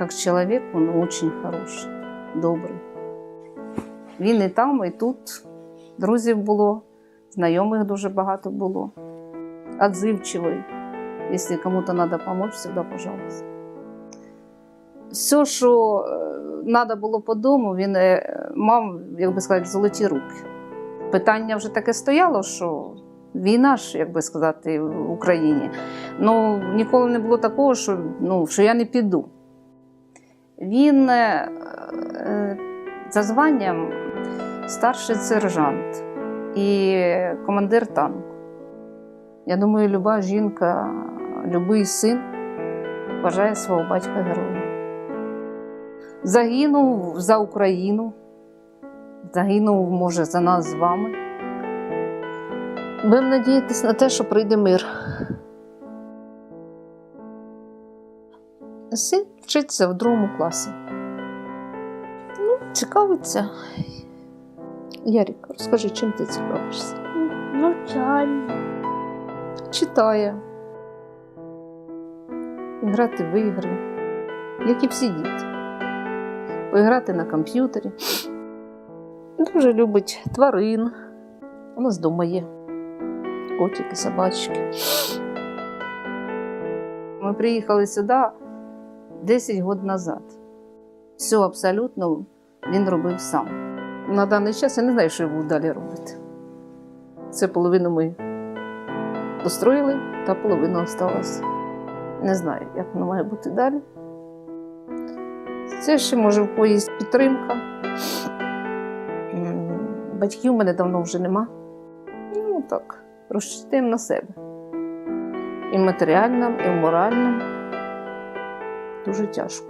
Як чоловік, він дуже хороший, добрий. Він і там, і тут. Друзів було, знайомих дуже багато було. Отзивчивий. Якщо кому-то треба допомогти, завжди, пожалуйста. Все, що треба було по дому, він е, мав, як би сказати, золоті руки. Питання вже таке стояло, що війна ж, як би сказати, в Україні. Ну, ніколи не було такого, що, ну, що я не піду. Він е, е, за званням старший сержант і командир танку. Я думаю, люба жінка, любий син вважає свого батька героєм. Загинув за Україну, загинув, може, за нас з вами. Будемо надіятися на те, що прийде мир. Син вчиться в другому класі. Ну, цікавиться. Ярік, розкажи, чим ти цікавишся? Навчання. Читає. Грати в ігри, як і всі діти. Поіграти на комп'ютері. Дуже любить тварин. У нас вдома є котики, собачки. Ми приїхали сюди 10 років назад. Все абсолютно він робив сам. На даний час я не знаю, що буду далі робити. Це половину ми достроїли, та половина осталась. Не знаю, як воно має бути далі. Це ще може в когось підтримка. Батьків у мене давно вже нема. Ну так, розчитаємо на себе. І в матеріальному, і в моральному. Дуже тяжко.